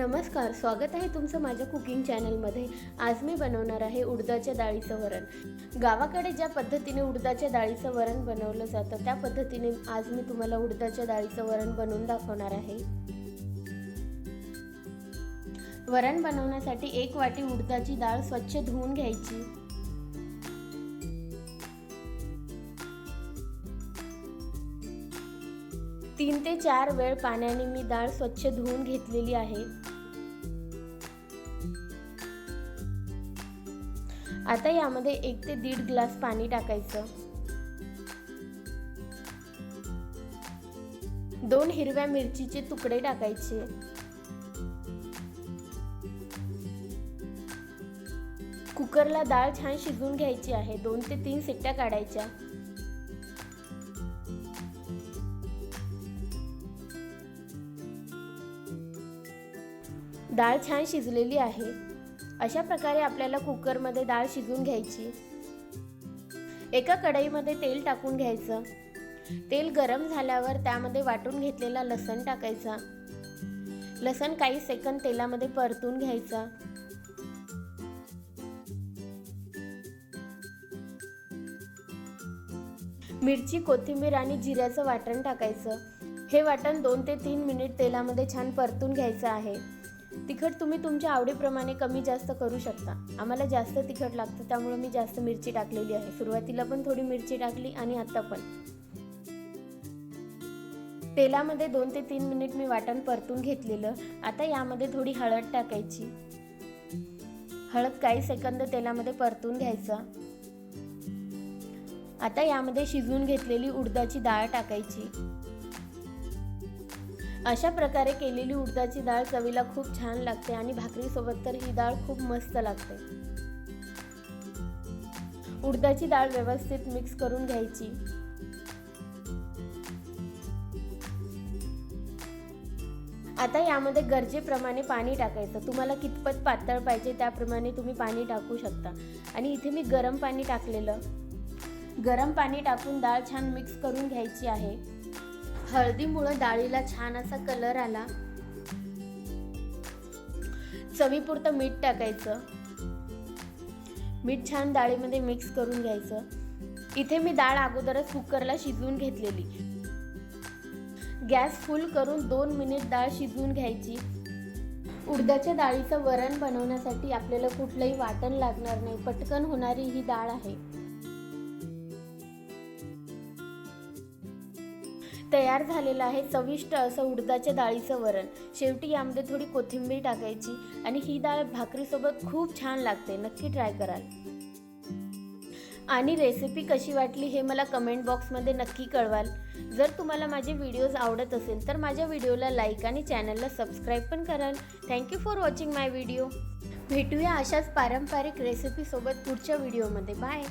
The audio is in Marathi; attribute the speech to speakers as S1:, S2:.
S1: नमस्कार स्वागत आहे तुमचं माझ्या कुकिंग चॅनलमध्ये. आज मी बनवणार आहे उडदाच्या डाळीचं वरण. गावाकडे ज्या पद्धतीने उडदाच्या डाळीचं वरण बनवलं जातं त्या पद्धतीने आज मी तुम्हाला उडदाच्या डाळीचं वरण बनवून दाखवणार आहे. वरण बनवण्यासाठी एक वाटी उडदाची डाळ स्वच्छ धुवून घ्यायची. तीन ते चार वेळ पाण्याने मी डाळ स्वच्छ धुवून घेतलेली आहे. आता यामध्ये एक ते दीड ग्लास पाणी टाकायचं. दोन हिरव्या मिरचीचे तुकडे टाकायचे. कुकरला डाळ छान शिजवून घ्यायची आहे. दोन ते तीन सिट्ट्या काढायच्या. डाळ छान शिजलेली आहे. अशा प्रकारे आपल्याला कुकरमध्ये डाळ शिजून घ्यायची. एका कढईमध्ये तेल टाकून घ्यायचं. तेल गरम झाल्यावर त्यामध्ये वाटून घेतलेला लसण टाकायचा. लसण काही सेकंद तेलामध्ये परतून घ्यायचा. मिरची कोथिंबीर आणि जिऱ्याचं वाटण टाकायचं. हे वाटण दोन ते तीन मिनिट तेलामध्ये छान परतून घ्यायचं आहे. तिखट तुम्ही तुमच्या आवडीप्रमाणे कमी जास्त करू शकता. आम्हाला जास्त तिखट लागतं त्यामुळे मी जास्त मिरची टाकलेली आहे. सुरुवातीला पण थोडी मिरची टाकली आणि आता पण. तेलामध्ये दोन ते तीन मिनिट मी वाटण परतून घेतलेलं. आता यामध्ये थोडी हळद टाकायची. हळद काही सेकंद तेलामध्ये परतून घ्यायचा. आता यामध्ये शिजवून घेतलेली उडदाची डाळ टाकायची. अशा प्रकारे केलेली उडदाची डाळ चवीला खूप छान लागते आणि भाकरीसोबत तर ही डाळ खूप मस्त लागते. उडदाची डाळ व्यवस्थित मिक्स करून घ्यायची. आता यामध्ये गरजेप्रमाणे पाणी टाकायचं. तुम्हाला कितपत पातळ पाहिजे त्याप्रमाणे तुम्ही पाणी टाकू शकता. आणि इथे मी गरम पाणी टाकलेलं. गरम पाणी टाकून डाळ छान मिक्स करून घ्यायची आहे. हळदीमुळं डाळीला छान असा कलर आला. चवीपुरतं मीठ टाकायचं. मीठ छान डाळीमध्ये मिक्स करून घ्यायचं. इथे मी डाळ अगोदरच कुकरला शिजवून घेतलेली. गॅस फुल करून दोन मिनिट डाळ शिजवून घ्यायची. उडदाच्या डाळीचं वरण बनवण्यासाठी आपल्याला कुठलंही वाटण लागणार नाही. पटकन होणारी ही डाळ आहे. तयार झालेलं आहे चविष्ट असं उडदाच्या डाळीचं वरण. शेवटी यामध्ये थोडी कोथिंबीर टाकायची आणि ही डाळ भाकरीसोबत खूप छान लागते. नक्की ट्राय कराल. आणि रेसिपी कशी वाटली हे मला कमेंट बॉक्समध्ये नक्की कळवाल. जर तुम्हाला माझे व्हिडिओज आवडत असेल तर माझ्या व्हिडिओला लाईक आणि चॅनलला सबस्क्राईब पण कराल. Thank you for watching my video. भेटूया अशाच पारंपरिक रेसिपीसोबत पुढच्या व्हिडिओमध्ये. बाय.